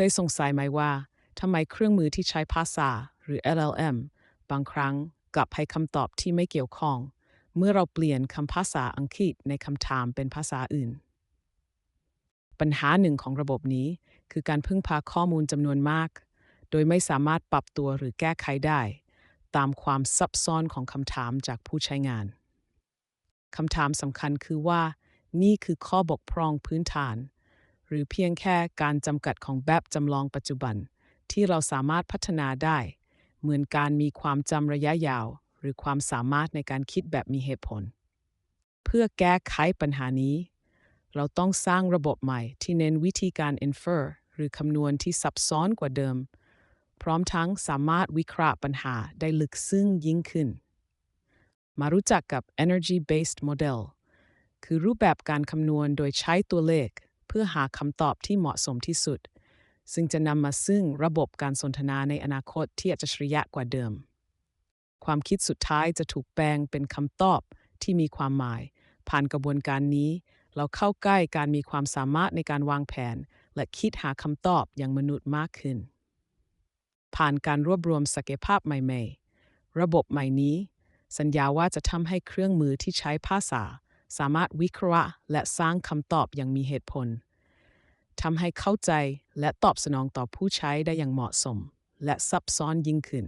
เคยสงสัยไหมว่าทำไมเครื่องมือที่ใช้ภาษาหรือ LLM บางครั้งกลับให้คำตอบที่ไม่เกี่ยวข้อง เมื่อเราเปลี่ยนคำภาษาอังกฤษในคำถามเป็นภาษาอื่น ปัญหาหนึ่งของระบบนี้ คือการพึ่งพาข้อมูลจำนวนมาก โดยไม่สามารถปรับตัวหรือแก้ไขได้ ตามความซับซ้อนของคำถามจากผู้ใช้งานคำถามสำคัญคือว่า นี่คือข้อบกพร่องพื้นฐาน หรือเพียงแค่การจำกัดของแบบจำลองปัจจุบัน ที่เราสามารถพัฒนาได้ เหมือนการมีความจำระยะยาว หรือความสามารถในการคิดแบบมีเหตุผล เพื่อแก้ไขปัญหานี้ เราต้องสร้างระบบใหม่ที่เน้นวิธีการ infer หรือคำนวณที่ซับซ้อนกว่าเดิม พร้อมทั้งสามารถวิเคราะห์ปัญหาได้ลึกซึ้งยิ่งขึ้น มารู้จักกับ energy based model คือรูปแบบการคำนวณโดยใช้ตัวเลข เพื่อหาคำตอบที่เหมาะสมที่สุด ซึ่งจะนำมาซึ่งระบบการสนทนาในอนาคตที่อัจฉริยะกว่าเดิม ความคิดสุดท้ายจะถูกแปลงเป็นคำตอบที่มีความหมาย ผ่านกระบวนการนี้ เราเข้าใกล้การมีความสามารถในการวางแผน และคิดหาคำตอบอย่างมนุษย์มากขึ้น ผ่านการรวบรวมศักยภาพใหม่ ๆ ระบบใหม่นี้ สัญญาว่าจะทำให้เครื่องมือที่ใช้ภาษา สามารถวิเคราะห์และสร้างคำตอบอย่างมีเหตุผลทำให้เข้าใจและตอบสนองต่อผู้ใช้ได้อย่างเหมาะสม และซับซ้อนยิ่งขึ้น